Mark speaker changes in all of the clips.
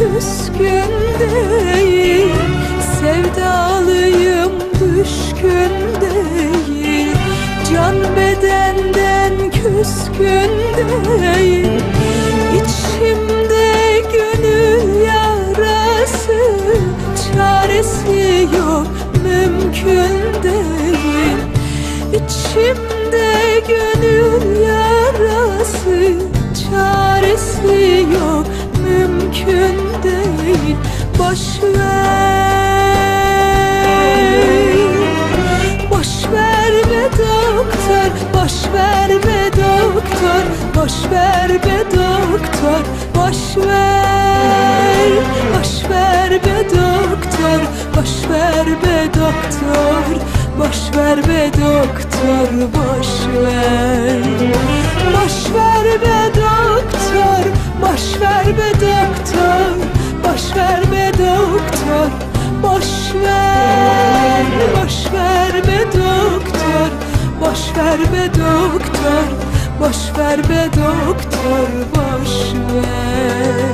Speaker 1: küskün değil Sevdalıyım düşkün değil. Can bedenden küskün değil İçimde gönül yarası Çaresi yok mümkün değil. İçimde gönül yarası Çaresi yok mümkün değil. Boş ver. Boş ver be doktor Boş ver be doktor. Boş ver be doktor Boş ver. Boş ver be doktor Boş ver be doktor. Boş ver be doktor Boş ver. Boş ver be doktor Boş ver be doktor Boş ver be doktor Boş ver Boş ver be doktor Boş ver be doktor Boş ver be doktor Boş ver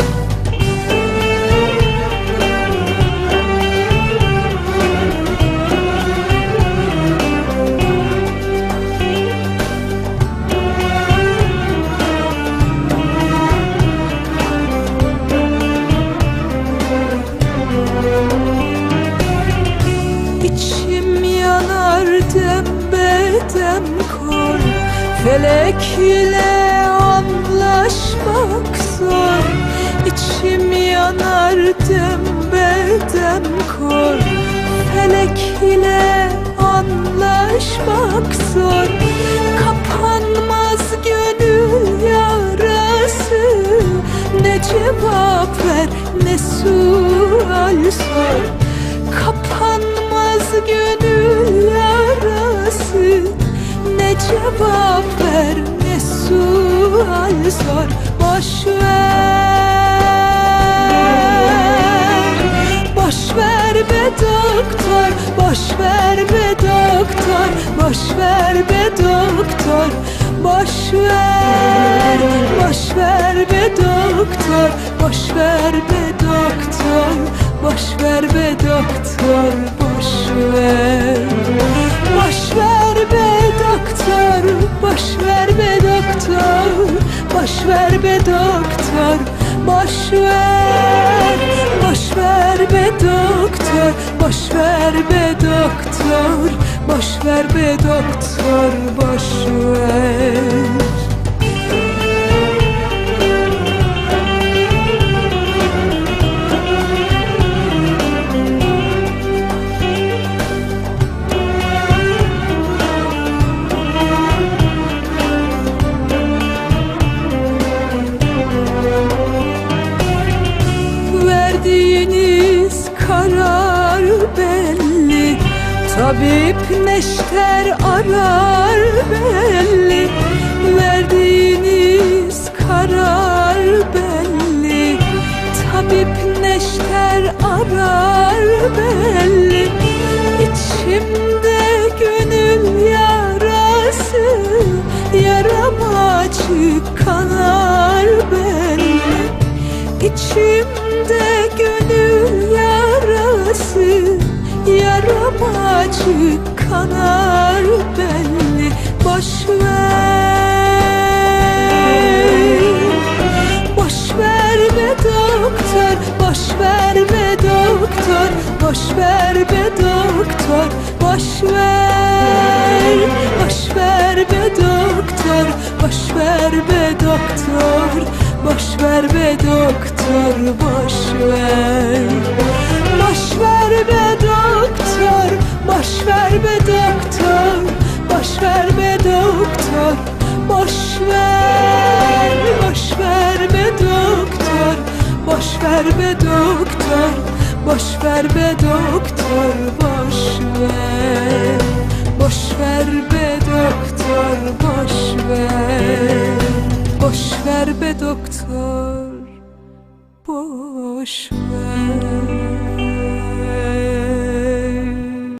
Speaker 1: Felek ile anlaşmak zor İçim yanar dembedem kor Felek ile anlaşmak zor Kapanmaz gönül yarası. Ne cevap ver ne sual sor. Kapanmaz gönül cevap ver ne sual sor Boş ver. Boş ver be doktor Boş ver be doktor Boş ver be doktor Boş ver. Boş ver be doktor Boş ver be doktor Boş ver be doktor Boş ver. Boş ver be doktor Boş ver be doktor Boş ver be doktor Boş ver Boş ver be doktor Boş ver be doktor Boş ver be doktor Boş ver Tabip neşter arar belli Verdiğiniz karar belli. Tabip neşter arar belli İçimde gönül yarası Yaram açık kanar belli. İçimde gönül yarası Yaram açık kanar belli Boş ver. Boş ver be doktor Boş ver be doktor Boş ver be doktor Boş ver. Boş ver be doktor Boş ver be doktor Boş ver be doktor Boş ver Boş ver be doktor Boş ver Boş ver be doktor Boş ver be doktor Boş ver be doktor Boş ver. Boş ver be doktor Boş ver. Boş ver be doktor Boş